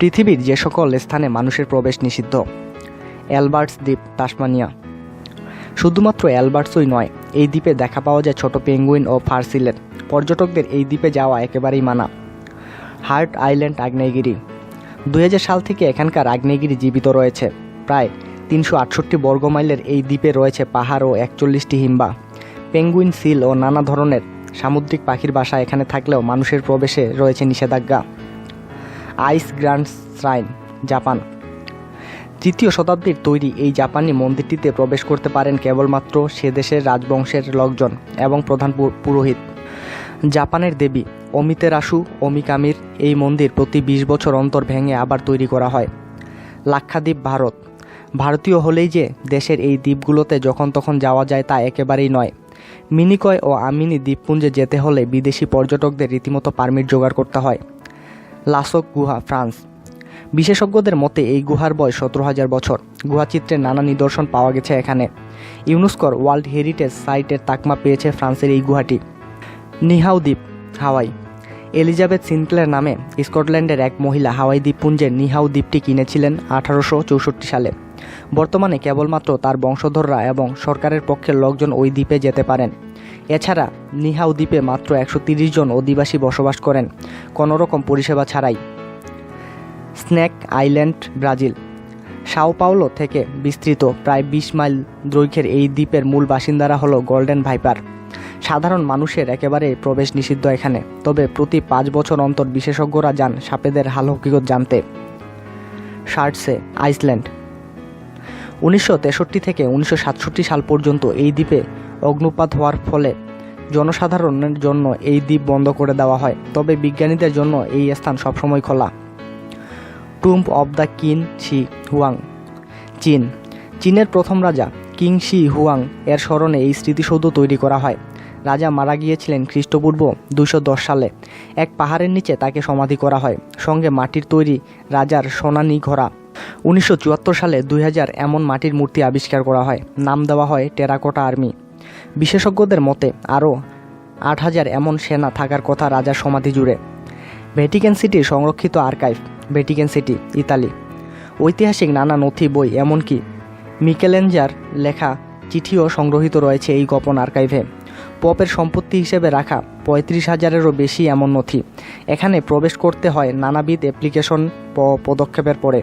পৃথিবীর যে সকল স্থানে মানুষের প্রবেশ নিষিদ্ধ। অ্যালবার্টস দ্বীপ, তাসমানিয়া। শুধুমাত্র অ্যালবার্টসই নয়, এই দ্বীপে দেখা পাওয়া যায় ছোট পেঙ্গুইন ও ফার্সিলেট পর্যটকদের এই দ্বীপে যাওয়া একেবারেই মানা। হার্ট আইল্যান্ড, আগ্নেয়গিরি। দুই হাজার সাল থেকে এখানকার আগ্নেয়গিরি জীবিত রয়েছে। প্রায় তিনশো আটষট্টি বর্গমাইলের এই দ্বীপে রয়েছে পাহাড় ও একচল্লিশটি হিম্বা পেঙ্গুইন, সিল ও নানা ধরনের সামুদ্রিক পাখির বাসা এখানে থাকলেও মানুষের প্রবেশে রয়েছে নিষেধাজ্ঞা। Ise grand shrine Japan. তৃতীয় শতাব্দীর তৈরি এই জাপানি মন্দিরটিতে প্রবেশ করতে পারেন কেবলমাত্র সে দেশের রাজবংশের লোকজন এবং প্রধান পুরোহিত। জাপানের দেবী অমিতেরাসু অমিকামির এই মন্দির প্রতি বিশ বছর অন্তর ভেঙে আবার তৈরি করা হয়। লাক্ষাদ্বীপ ভারত। ভারতীয় হলেই যে দেশের এই দ্বীপগুলোতে যখন তখন যাওয়া যায় তা একেবারেই নয়। মিনিকয় ও আমিনি দ্বীপপুঞ্জে যেতে হলে বিদেশি পর্যটকদের রীতিমতো পারমিট জোগাড় করতে হয়। লাসক গুহা, ফ্রান্স। বিশেষজ্ঞদের মতে, এই গুহার বয়স সতেরো হাজার বছর। গুহাচিত্রের নানা নিদর্শন পাওয়া গেছে এখানে। ইউনেস্কোর ওয়ার্ল্ড হেরিটেজ সাইটের তাকমা পেয়েছে ফ্রান্সের এই গুহাটি। নিহাউ দ্বীপ, হাওয়াই। এলিজাবেথ সিনক্লের নামে স্কটল্যান্ডের এক মহিলা হাওয়াই দ্বীপপুঞ্জের নিহাউ দ্বীপটি কিনেছিলেন আঠারোশো চৌষট্টি সালে। বর্তমানে কেবলমাত্র তার বংশধররা এবং সরকারের পক্ষের লোকজন ওই দ্বীপে যেতে পারেন। এছাড়া নিহাউ দ্বীপে মাত্র একশো জন অধিবাসী বসবাস করেন, কোনো রকম পরিষেবা ছাড়াই। Snake island, Brazil. Sao Paulo থেকে বিস্তৃত প্রায় বিশ মাইল দৈর্ঘ্যের এই দ্বীপের মূল বাসিন্দারা হলো গোল্ডেন ভাইপার। সাধারণ মানুষের একেবারে প্রবেশ নিষিদ্ধ এখানে, তবে প্রতি পাঁচ বছর অন্তর বিশেষজ্ঞরা যান সাপেদের হাল হকিকত জানতে। Surtsey Iceland. উনিশশো তেষট্টি থেকে উনিশশো সাতষট্টি সাল পর্যন্ত এই দ্বীপে অগ্নুপাত হওয়ার ফলে জনসাধারণের জন্য এই দ্বীপ বন্ধ করে দেওয়া হয়। তবে বিজ্ঞানীদের জন্য এই স্থান সবসময় খোলা। Tomb of the Qin Shi Huang, চীন। চীনের প্রথম রাজা কিং শি হুয়াং এর স্মরণে এই স্মৃতিসৌধ তৈরি করা হয়। রাজা মারা গিয়েছিলেন খ্রিস্টপূর্ব দুশো দশ সালে। এক পাহাড়ের নিচে তাকে সমাধি করা হয়। সঙ্গে মাটির তৈরি রাজার সোনানি ঘোড়া উনিশশো চুয়াত্তর সালে দুই হাজার এমন মাটির মূর্তি আবিষ্কার করা হয়। নাম দেওয়া হয় টেরাকোটা আর্মি। বিশেষজ্ঞদের মতে, আরও আট হাজার এমন সেনা থাকার কথা রাজার সমাধি জুড়ে। ভ্যাটিকান সিটির সংরক্ষিত আর্কাইভ, ভ্যাটিকান সিটি, ইতালি। ঐতিহাসিক নানা নথি, বই, এমনকি মিকেলেঞ্জার লেখা চিঠিও সংগ্রহীত রয়েছে এই গোপন আর্কাইভে। পপের সম্পত্তি হিসেবে রাখা পঁয়ত্রিশ হাজারেরও বেশি এমন নথি। এখানে প্রবেশ করতে হয় নানাবিধ অ্যাপ্লিকেশন পদক্ষেপের পরে।